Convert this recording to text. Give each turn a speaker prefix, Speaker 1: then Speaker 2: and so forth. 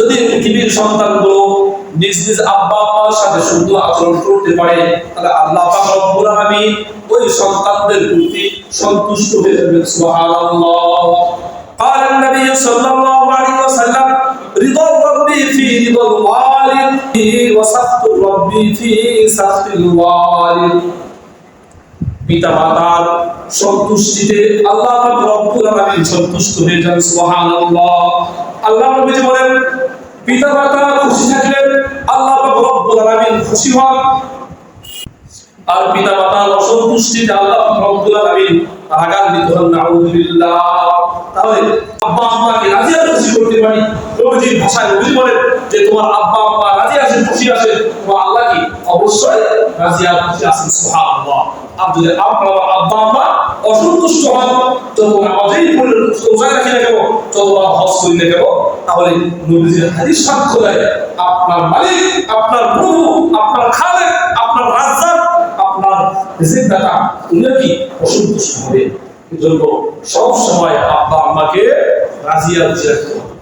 Speaker 1: যদি পৃথিবীর সন্তানগুলো নিজ নিজ আব্বা আম্মার সাথে সুন্দর আচরণ করতে পারে তাহলে আল্লাহ পাক রব্বুল আলামিন ওই সন্তানদের প্রতি সন্তুষ্ট হয়ে যাবেন সুবহানাল্লাহ قال النبي صلى الله عليه وسلم رضا ربي في رضا الوالد وسخط ربي في سخط الوالد পিতা মাতার সন্তুষ্টিতে আল্লাহ পাক রব্বুল আলামিন সন্তুষ্ট হয়ে যান সুবহানাল্লাহ আল্লাহ নবী যে বলেন পিতা মাতা খুশি থাকলে আল্লাহ রব্বুল আলামিন খুশি হন। আর পিতা মাতার অসন্তুষ্টিতে আল্লাহ রব্বুল আলামিন হন নাউযুবিল্লাহ তাহলে আব্বা আম্মাকে রাজি খুশি করতে পারি। ভাষায় বলেন যে, তোমার আব্বা আম্মা রাজি আছেন খুশি আছেন তোমার আল্লাহ কি অবশ্যই রাজি আর খুশি আছেন, সুবহানাল্লাহ। আর যদি আপনার আব্বা আম্মা অসন্তুষ্ট হন, যত নামাজেই রাখি করি তাহলে নবীজির হাদিস সাক্ষ্য দেয় আপনার মালিক, আপনার প্রভু, আপনার খালেক, আপনার রাজ্জাক, আপনার রিজিকদাতা উনি কি? অসন্তুষ্ট হবে। এজন্য সব সময় আব্বা আম্মাকে রাজিয়া রাখতে হবে